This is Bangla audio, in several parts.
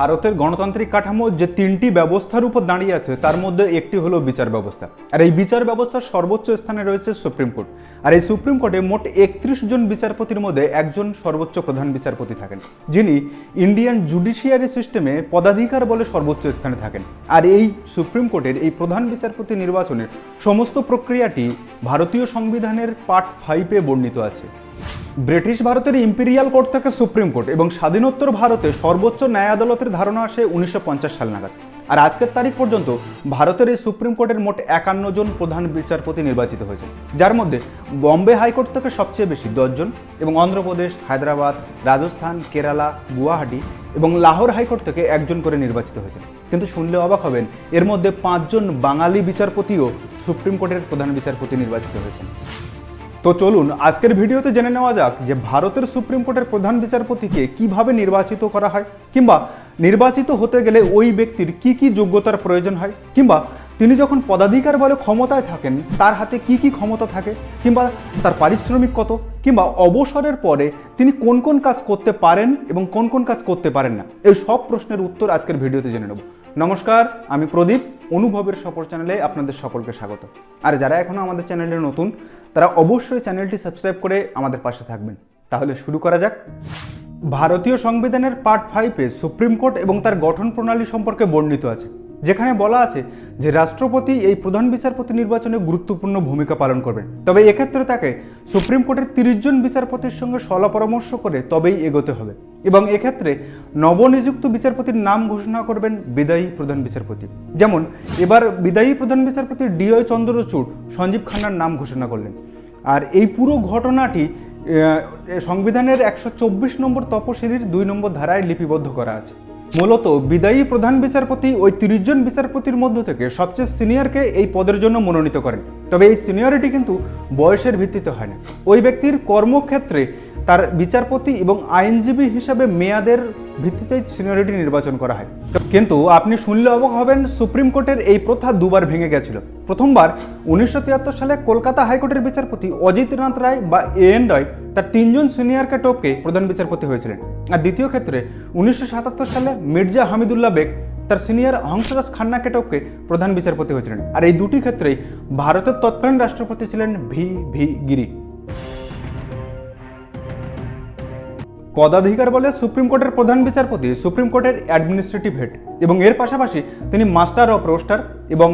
ভারতের গণতান্ত্রিক কাঠামো যে তিনটি ব্যবস্থার উপর দাঁড়িয়ে আছে, তার মধ্যে একটি হলো বিচার ব্যবস্থা। আর এই বিচার ব্যবস্থার সর্বোচ্চ স্থানে রয়েছে সুপ্রিম কোর্ট। আর এই সুপ্রিম কোর্টে মোট একত্রিশ জন বিচারপতির মধ্যে একজন সর্বোচ্চ প্রধান বিচারপতি থাকেন, যিনি ইন্ডিয়ান জুডিশিয়ারি সিস্টেমে পদাধিকার বলে সর্বোচ্চ স্থানে থাকেন। আর এই সুপ্রিম কোর্টের এই প্রধান বিচারপতি নির্বাচনের সমস্ত প্রক্রিয়াটি ভারতীয় সংবিধানের পার্ট ফাইভে বর্ণিত আছে। ব্রিটিশ ভারতের ইম্পেরিয়াল কোর্ট থেকে সুপ্রিম কোর্ট এবং স্বাধীনোত্তর ভারতে সর্বোচ্চ ন্যায় আদালতের ধারণা আসে উনিশশো পঞ্চাশ সাল নাগাদ। আর আজকের তারিখ পর্যন্ত ভারতের এই সুপ্রিম কোর্টের মোট একান্ন জন প্রধান বিচারপতি নির্বাচিত হয়েছে যার মধ্যে বম্বে হাইকোর্ট থেকে সবচেয়ে বেশি দশজন এবং অন্ধ্রপ্রদেশ, হায়দ্রাবাদ, রাজস্থান, কেরালা, গুয়াহাটি এবং লাহোর হাইকোর্ট থেকে একজন করে নির্বাচিত হয়েছে কিন্তু শুনলে অবাক হবেন, এর মধ্যে পাঁচজন বাঙালি বিচারপতিও সুপ্রিম কোর্টের প্রধান বিচারপতি নির্বাচিত হয়েছেন। তো চলুন, আজকের ভিডিওতে জেনে নেওয়া যাক যে ভারতের সুপ্রিম কোর্টের প্রধান বিচারপতিকে কীভাবে নির্বাচিত করা হয়, কিংবা নির্বাচিত হতে গেলে ওই ব্যক্তির কি কি যোগ্যতার প্রয়োজন হয়, কিংবা তিনি যখন পদাধিকার বলে ক্ষমতায় থাকেন, তার হাতে কি কি ক্ষমতা থাকে, কিংবা তার পারিশ্রমিক কত, কিংবা অবসরের পরে তিনি কোন কোন কাজ করতে পারেন এবং কোন কোন কাজ করতে পারেন না, এই সব প্রশ্নের উত্তর আজকের ভিডিওতে জেনে নেব। নমস্কার, আমি প্রদীপ, অনুভবের সফর চ্যানেলে আপনাদের সকলকে স্বাগত। আর যারা এখনও আমাদের চ্যানেলে নতুন, তারা অবশ্যই চ্যানেলটি সাবস্ক্রাইব করে আমাদের পাশে থাকবেন। তাহলে শুরু করা যাক। ভারতীয় সংবিধানের পার্ট ফাইভে সুপ্রিম কোর্ট এবং তার গঠন প্রণালী সম্পর্কে বর্ণিত আছে। যেখানে বলা আছে যে রাষ্ট্রপতি এই প্রধান বিচারপতি নির্বাচনে গুরুত্বপূর্ণ ভূমিকা পালন করবেন। তবে এক্ষেত্রে তাকে সুপ্রিম কোর্টের তিরিশ জন বিচারপতির সঙ্গে সলা পরামর্শ করে তবেই এগোতে হবে এবং এক্ষেত্রে নবনিযুক্ত বিচারপতির নাম ঘোষণা করবেন বিদায়ী প্রধান বিচারপতি। যেমন, এবার বিদায়ী প্রধান বিচারপতি ডিওয় চন্দ্রচূড়, সঞ্জীব খান্নার নাম ঘোষণা করলেন। আর এই পুরো ঘটনাটি সংবিধানের একশো চব্বিশ নম্বর তপশিলির দুই নম্বর ধারায় লিপিবদ্ধ করা আছে। মূলত বিদায়ী প্রধান বিচারপতি ওই তিরিশ জন বিচারপতির মধ্য থেকে সবচেয়ে সিনিয়রকে এই পদের জন্য মনোনীত করেন। তবে এই সিনিয়রিটি কিন্তু বয়সের ভিত্তিতে হয় না। ওই ব্যক্তির কর্মক্ষেত্রে তার বিচারপতি এবং আইনজীবী হিসাবে মেয়াদের ভিত্তিতেই সিনিয়রিটি নির্বাচন করা হয়। কিন্তু আপনি শুনলে অবাক হবেন, সুপ্রিম কোর্টের এই প্রথা দুবার ভেঙে গেছিল। প্রথমবার উনিশশো তিয়াত্তর সালে কলকাতা হাইকোর্টের বিচারপতি অজিতনাথ রায় বা এ এন রায় তার তিনজন সিনিয়রকে টপকে প্রধান বিচারপতি হয়েছিলেন। আর দ্বিতীয় ক্ষেত্রে উনিশশো সাতাত্তর সালে মির্জা হামিদুল্লাহ বেগ তার সিনিয়র হংসরাজ খান্নাকে টপকে প্রধান বিচারপতি হয়েছিলেন। আর এই দুটি ক্ষেত্রেই ভারতের তৎকালীন রাষ্ট্রপতি ছিলেন ভি ভি গিরি। পদাধিকার বলে সুপ্রিম কোর্টের প্রধান বিচারপতি, সুপ্রিম কোর্টের অ্যাডমিনিস্ট্রেটিভ হেড এবং এর পাশাপাশি তিনি মাস্টার অফ রোস্টার এবং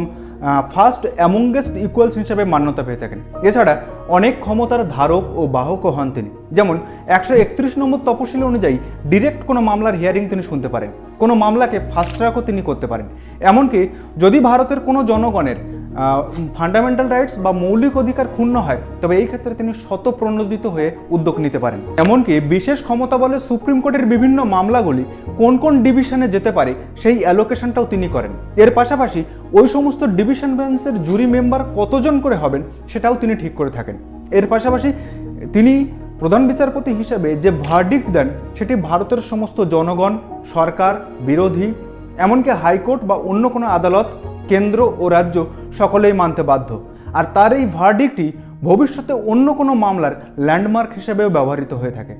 ফার্স্ট অ্যামঙ্গেস্ট ইকুয়ালস হিসেবে মান্যতা পেয়ে থাকেন। এছাড়া অনেক ক্ষমতার ধারক ও বাহকও হন তিনি। যেমন, একশো একত্রিশ নম্বর তপশিল অনুযায়ী ডিরেক্ট কোনো মামলার হিয়ারিং তিনি শুনতে পারেন। কোনো মামলাকে ফাস্ট ট্র্যাকও তিনি করতে পারেন। এমনকি যদি ভারতের কোনো জনগণের ফান্ডামেন্টাল রাইটস বা মৌলিক অধিকার ক্ষুণ্ণ হয়, তবে এই ক্ষেত্রে তিনি শতপ্রণোদিত হয়ে উদ্যোগ নিতে পারেন। এমনকি বিশেষ ক্ষমতা বলে সুপ্রিম কোর্টের বিভিন্ন মামলাগুলি কোন কোন ডিভিশনে যেতে পারে, সেই অ্যালোকেশনটাও তিনি করেন। এর পাশাপাশি ওই সমস্ত ডিভিশন বেঞ্চের জুরি মেম্বার কতজন করে হবেন, সেটাও তিনি ঠিক করে থাকেন। এর পাশাপাশি তিনি প্রধান বিচারপতি হিসেবে যে ভার্ডিক্ট দেন, সেটি ভারতের সমস্ত জনগণ, সরকার, বিরোধী, এমনকি হাইকোর্ট বা অন্য কোনো আদালত কেন্দ্র ও রাজ্য সকলেই মানতে বাধ্য। আর তার এই ভার্ডিকটি ভবিষ্যতে অন্য কোনো মামলার ল্যান্ডমার্ক হিসেবেও ব্যবহৃত হয়ে থাকে।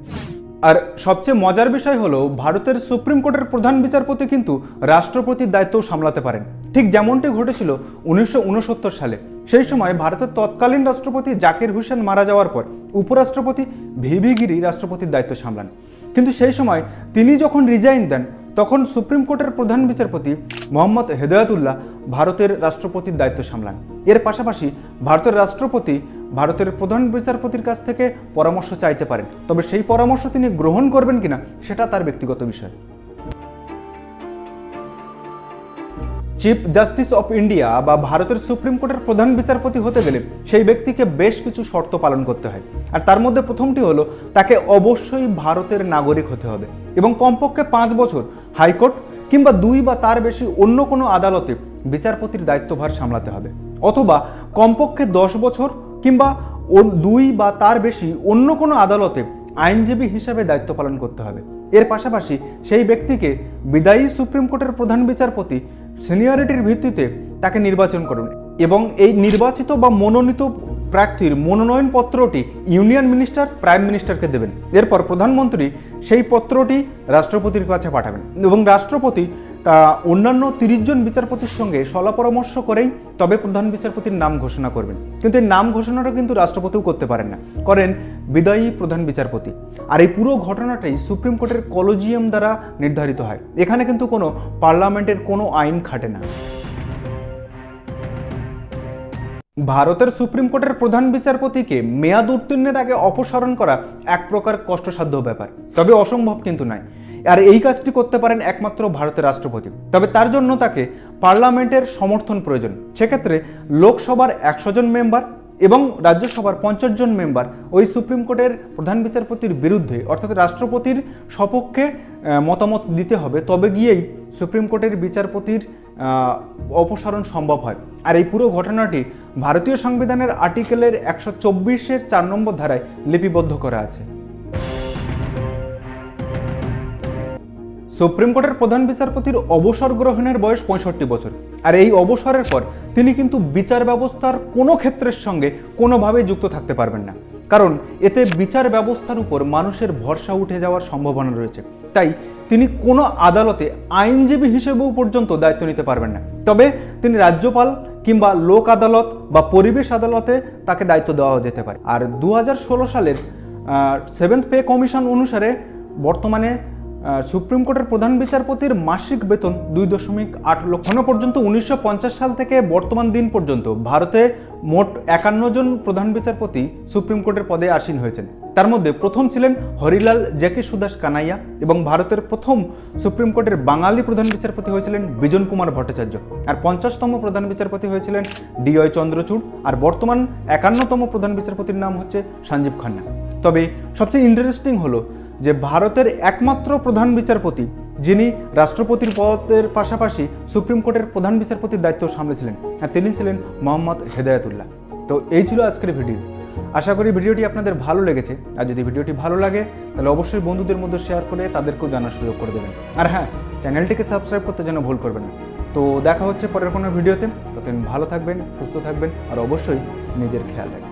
আর সবচেয়ে মজার বিষয় হলো, ভারতের সুপ্রিম কোর্টের প্রধান বিচারপতি কিন্তু রাষ্ট্রপতির দায়িত্বও সামলাতে পারেন। ঠিক যেমনটি ঘটেছিল উনিশশো উনসত্তর সালে। সেই সময় ভারতের তৎকালীন রাষ্ট্রপতি জাকির হুসেন মারা যাওয়ার পর উপরাষ্ট্রপতি ভিভি গিরি রাষ্ট্রপতির দায়িত্ব সামলান। কিন্তু সেই সময় তিনি যখন রিজাইন দেন, তখন সুপ্রিম কোর্টের প্রধান বিচারপতি মোহাম্মদ হেদায়তুল্লাহ ভারতের রাষ্ট্রপতির দায়িত্ব সামলান। এর পাশাপাশি ভারতের রাষ্ট্রপতি ভারতের প্রধান বিচারপতির কাছ থেকে পরামর্শ চাইতে পারেন। তবে সেই পরামর্শ তিনি গ্রহণ করবেন কিনা, সেটা তার ব্যক্তিগত বিষয়। চিফ জাস্টিস অফ ইন্ডিয়া বা ভারতের সুপ্রিম কোর্টের প্রধান বিচারপতি হতে গেলে সেই ব্যক্তিকে বেশ কিছু শর্ত পালন করতে হয়। আর তার মধ্যে প্রথমটি হলো, তাকে অবশ্যই ভারতের নাগরিক হতে হবে। এবং কমপক্ষে পাঁচ বছর হাইকোর্ট কিংবা দুই বা তার বেশি অন্য কোনো আদালতে বিচারপতির দায়িত্বভার সামলাতে হবে। অথবা কমপক্ষে দশ বছর কিংবা দুই বা তার বেশি অন্য কোনো আদালতে আইনজীবী হিসাবে দায়িত্ব পালন করতে হবে। এর পাশাপাশি সেই ব্যক্তিকে বিদায়ী সুপ্রিম কোর্টের প্রধান বিচারপতি সিনিয়রিটির ভিত্তিতে তাকে নির্বাচন করুন এবং এই নির্বাচিত বা মনোনীত প্রার্থীর মনোনয়ন পত্রটি ইউনিয়ন মিনিস্টার, প্রাইম মিনিস্টারকে দেবেন। এরপর প্রধানমন্ত্রী সেই পত্রটি রাষ্ট্রপতির কাছে পাঠাবেন এবং রাষ্ট্রপতি তা অন্যান্য তিরিশ জন বিচারপতির সঙ্গে সলা পরামর্শ করেই তবে প্রধান বিচারপতির নাম ঘোষণা করবেন। কিন্তু এই নাম ঘোষণাটা কিন্তু রাষ্ট্রপতিও করতে পারেন না। করেন বিদায়ী প্রধান বিচারপতি। আর এই পুরো ঘটনাটাই সুপ্রিম কোর্টের কলোজিয়াম দ্বারা নির্ধারিত হয়। এখানে কিন্তু কোনো পার্লামেন্টের কোনো আইন খাটে না। ভারতের সুপ্রিম কোর্টের প্রধান বিচারপতিকে মেয়াদ উত্তীর্ণের আগে অপসারণ করা এক প্রকার কষ্টসাধ্য ব্যাপার। তবে অসম্ভব কিন্তু নয়। আর এই কাজটি করতে পারেন একমাত্র ভারতের রাষ্ট্রপতি। তবে তার জন্য তাকে পার্লামেন্টের সমর্থন প্রয়োজন। সেক্ষেত্রে লোকসভার একশো জন মেম্বার এবং রাজ্যসভার পঞ্চাশ জন মেম্বার ওই সুপ্রিম কোর্টের প্রধান বিচারপতির বিরুদ্ধে, অর্থাৎ রাষ্ট্রপতির সপক্ষে মতামত দিতে হবে। তবে গিয়েই সুপ্রিম কোর্টের বিচারপতির অপসারণ সম্ভব হয়। আর এই পুরো ঘটনাটি ভারতীয় সংবিধানের আর্টিকেলের একশো চব্বিশের চার নম্বর ধারায় লিপিবদ্ধ করা আছে। সুপ্রিম কোর্টের প্রধান বিচারপতির অবসর গ্রহণের বয়স পঁয়ষট্টি বছর। আর এই অবসরের পর তিনি কিন্তু বিচার ব্যবস্থার কোনো ক্ষেত্রের সঙ্গে কোনোভাবেই যুক্ত থাকতে পারবেন না। কারণ এতে বিচার ব্যবস্থার উপর মানুষের ভরসা উঠে যাওয়ার সম্ভাবনা রয়েছে। তাই তিনি কোনো আদালতে আইনজীবী হিসেবেও পর্যন্ত দায়িত্ব নিতে পারবেন না। তবে তিনি রাজ্যপাল কিংবা লোক আদালত বা পরিবেশ আদালতে তাকে দায়িত্ব দেওয়া যেতে পারে। আর দু হাজার ষোলো সালের সেভেন্থ পে কমিশন অনুসারে বর্তমানে সুপ্রিম কোর্টের প্রধান বিচারপতির মাসিক বেতন দুই দশমিক আট লক্ষ পর্যন্ত উনিশশো পঞ্চাশ সাল থেকে বর্তমান দিন পর্যন্ত। ভারতে মোট একান্ন জন প্রধান বিচারপতি সুপ্রিম কোর্টের পদে আসীন হয়েছেন। তার মধ্যে প্রথম ছিলেন হরিলাল জ্যাকি সুদাস কানাইয়া এবং ভারতের প্রথম সুপ্রিম কোর্টের বাঙালি প্রধান বিচারপতি হয়েছিলেন বিজন কুমার ভট্টাচার্য। আর পঞ্চাশতম প্রধান বিচারপতি হয়েছিলেন ডি ওয়াই চন্দ্রচূড়। আর বর্তমান একান্নতম প্রধান বিচারপতির নাম হচ্ছে সঞ্জীব খান্না। তবে সবচেয়ে ইন্টারেস্টিং হলো যে ভারতের একমাত্র প্রধান বিচারপতি, যিনি রাষ্ট্রপতির পদের পাশাপাশি সুপ্রিম কোর্টের প্রধান বিচারপতির দায়িত্ব সামলেছিলেন আর তিনি ছিলেন মোহাম্মদ হেদায়তুল্লাহ। তো এই ছিল আজকের ভিডিও। আশা করি ভিডিওটি আপনাদের ভালো লেগেছে। আর যদি ভিডিওটি ভালো লাগে, তাহলে অবশ্যই বন্ধুদের মধ্যে শেয়ার করে তাদেরকেও জানার সুযোগ করে দেবেন। আর হ্যাঁ চ্যানেলটিকে সাবস্ক্রাইব করতে যেন ভুল করবেন না। তো দেখা হচ্ছে পরের কোনো ভিডিওতে। ততদিন ভালো থাকবেন, সুস্থ থাকবেন, আর অবশ্যই নিজের খেয়াল রাখবেন।